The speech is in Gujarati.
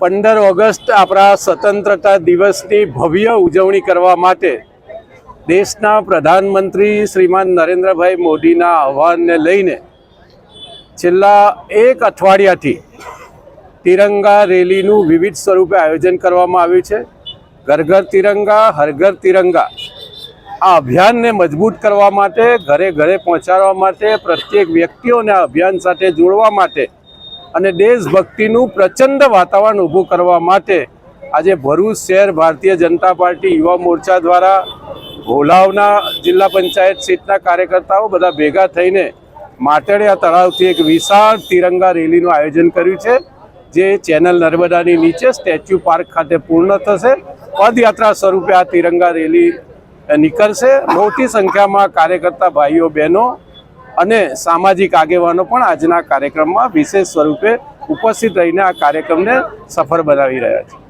પંદર ઓગસ્ટ આપણા સ્વતંત્રતા દિવસની ભવ્ય ઉજવણી કરવા માટે દેશના પ્રધાનમંત્રી શ્રીમાન નરેન્દ્રભાઈ મોદીના આહવાનને લઈને છેલ્લા એક અઠવાડિયાથી તિરંગા રેલીનું વિવિધ સ્વરૂપે આયોજન કરવામાં આવ્યું છે. ઘર ઘર તિરંગા હર તિરંગા આ અભિયાનને મજબૂત કરવા માટે, ઘરે ઘરે પહોંચાડવા માટે, પ્રત્યેક વ્યક્તિઓને આ અભિયાન સાથે જોડવા માટે અને દેશભક્તિનું પ્રચંડ વાતાવરણ ઊભું કરવા માટે આજે ભરૂચ શહેર ભારતીય જનતા પાર્ટી યુવા મોરચા દ્વારા ભોલાવના જિલ્લા પંચાયત સીટના કાર્યકર્તાઓ બધા ભેગા થઈને માટેડિયા તળાવથી એક વિશાળ તિરંગા રેલીનું આયોજન કર્યું છે, જે ચેનલ નર્મદાની નીચે સ્ટેચ્યુ પાર્ક ખાતે પૂર્ણ થશે. પદયાત્રા સ્વરૂપે આ તિરંગા રેલી નીકળશે. મોટી સંખ્યામાં કાર્યકર્તા ભાઈઓ બહેનો અને સામાજિક આગેવાનો પણ આજના કાર્યક્રમમાં વિશેષ સ્વરૂપે ઉપસ્થિત રહીને આ કાર્યક્રમને સફળ બનાવી રહ્યા છે.